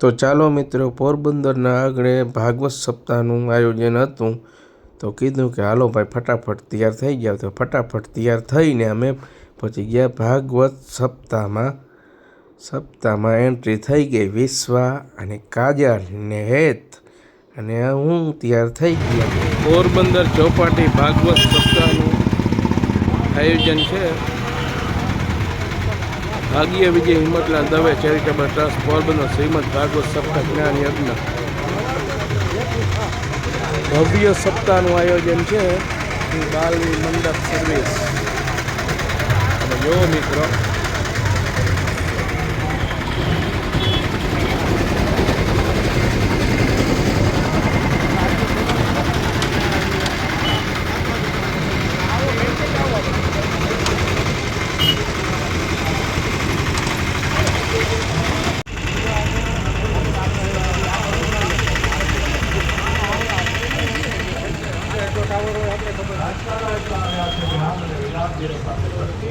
તો ચાલો મિત્રો, પોરબંદરના આગળ ભાગવત સપ્તાહનું આયોજન હતું. તો કીધું કે, હાલો ભાઈ, ફટાફટ તૈયાર થઈ ગયા. તો ફટાફટ તૈયાર થઈને અમે પછી ગયા ભાગવત સપ્તાહમાં. સપ્તાહમાં એન્ટ્રી થઈ ગઈ વિશ્વા અને કાજલ ને હેત. અને હું તૈયાર થઈ ગયા. પોરબંદર ચોપાટી ભાગવત સપ્તાહનું આયોજન છે. ભાગ્ય વિજય હિંમતલાલ દવે ચેરિટેબલ ટ્રસ્ટ પોરબંદર શ્રીમદ ભાગવત સપ્તાહ જ્ઞાન યજ્ઞ. ભવ્ય સપ્તાહનું આયોજન છે બાલની મંડપ સર્વિસ અને જો મિત્રો జీరో పర్సెంట్ వరకు.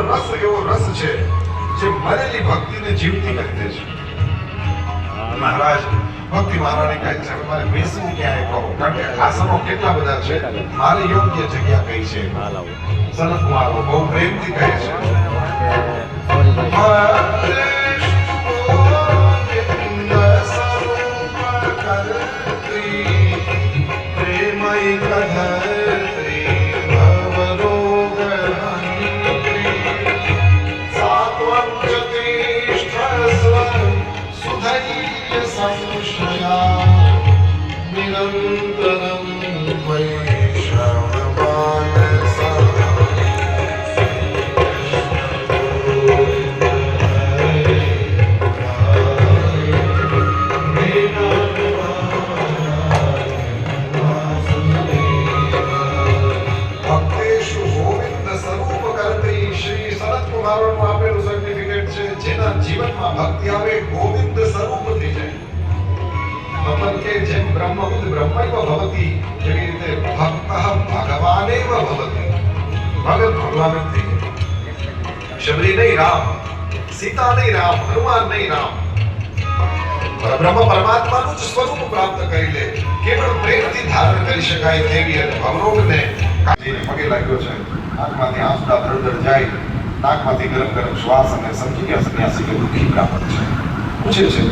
રસ એવો રસ છે જે મરેલી ભક્તિને જીવતી કરી દે છે મહારાજ ભક્તિ મહારાણી કહે છે. મારે બેસવું ક્યાંય કહો? કારણ કે આસનો કેટલા બધા છે. મારે યોગ્ય જગ્યા કઈ છે? સનત કુમારો બહુ પ્રેમથી કહે છે. જીવનમાં ભક્તિ આવે, ગોવિંદ સ્વરૂપ થઈ જાય. મતલબ કે જેમ બ્રહ્મવિદ બ્રહ્મૈવ ભવતી. જેવી રીતે ભક્ત ભગવાનૈવ ભવતી. ભગત ભગવાન જ થઈ શબરી નહીં રામ, સીતા નહીં રામ, હનુમાન નહીં રામ. બ્રહ્મ પરમાત્માનું જ સ્વરૂપ પ્રાપ્ત કરી લે. કેવળ પ્રેમથી ધારણ કરી શકાય તેવી અને કાઢીને પગે લાગ્યો છે. આંખમાંથી આંસુડા ધરધર જાય. નાકમાંથી ગરમ ગરમ શ્વાસ અને સમજી ગયા સન્યાસી કે દુઃખી બ્રાહ્મણ છે. પૂછે છે,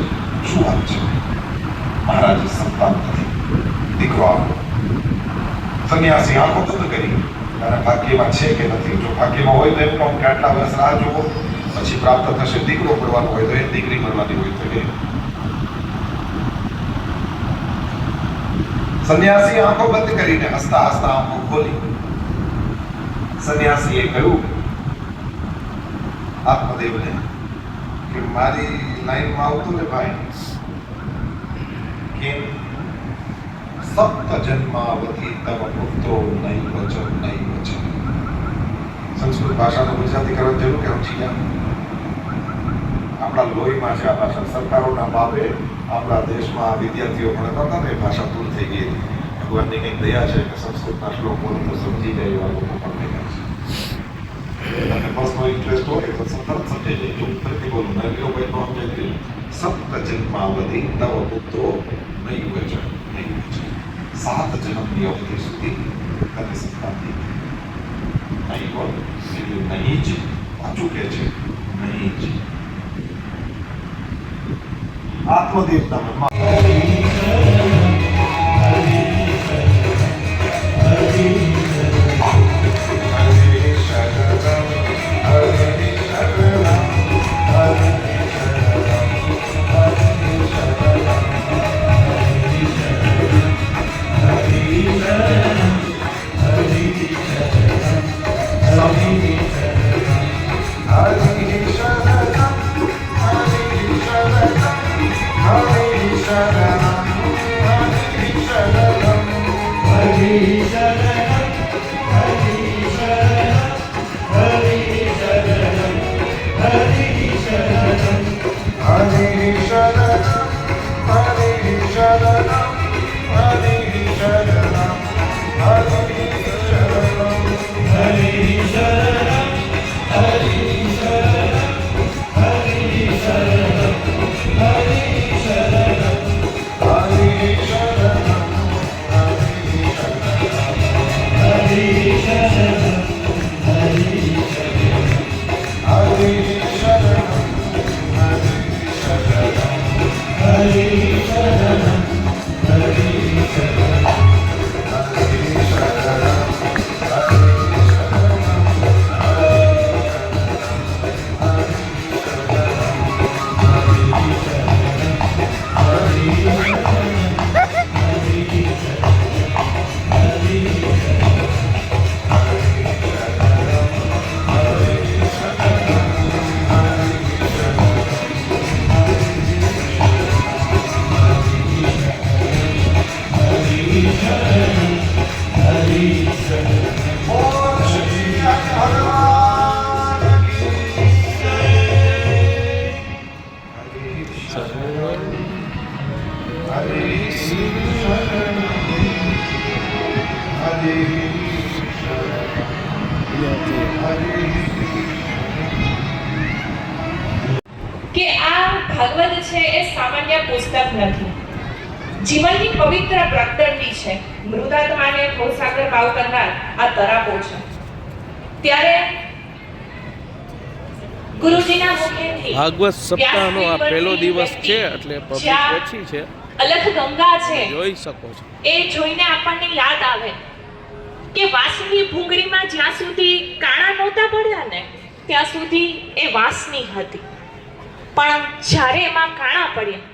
શું વાત છે? મહારાજ, સંતાન નથી. દીકરો આવ્યો સન્યાસી, આંખો બંધ કરી. તારા ભાગ્યમાં છે કે નથી? જો ભાગ્યમાં હોય તો એમ કહું કે આટલા વર્ષ રાહ જોવો પછી પ્રાપ્ત થશે દીકરો મળવાનો હોય તો એ દીકરી મળવાની હોય તો એ. સંન્યાસી આંખો બંધ કરીને હસતા હસતા આંખો ખોલી. સન્યાસીએ કહ્યું આત્મદેવને, કે મારી લાઈનમાં આવતું ને ભાઈ, કે સપ્ત જન્માવધિ તવ પુત્રો નહીં વચન નહીં વચન સંસ્કૃત ભાષાનો ગુજરાતી કરવા જરૂર કે સમજી ગયા આપણા લોહીમાં છે આ ભાષા. સરકારોના બાપે આપણા દેશમાં વિદ્યાર્થીઓ ભણતા હતા ને ભાષા દૂર થઈ ગઈ ભગવાનની કંઈક દયા છે કે સંસ્કૃતના શ્લોકો સમજી જાય એવા લોકો પણ થયા છે. તમને પર્સનલ ઇન્ટરેસ્ટ હોય તો તરત સમજાઈ જાય જો ફરીથી બોલું નવ્યો ભાઈ નો સમજાય સપ્ત જન્માવધિ હોય હોય સાત જન્મની અવધિ સુધી તને સંતાનની નહીં એટલે નહીં જ પાછું કહે છે નહીં જ આત્મદેવતા મનમાં કે આ ભાગવત છે એ સામાન્ય પુસ્તક નથી. જીવનની પવિત્ર પ્રકટની છે. મૃદાત્માને ભવસાગર ભાવ કરનાર આ તરાપો છે. ત્યારે ભાગવત સપ્તાહનો આ પહેલો દિવસ છે એટલે પબ્લિક ઓછી છે. અલખ ગંગા છે જોઈ શકો છો. એ જોઈને આપણને યાદ આવે કે વાંસની ભૂંગળીમાં જ્યાં સુધી કાણા નહોતા પડ્યા ને ત્યાં સુધી એ વાંસની હતી. પણ જ્યારે એમાં કાણા પડ્યા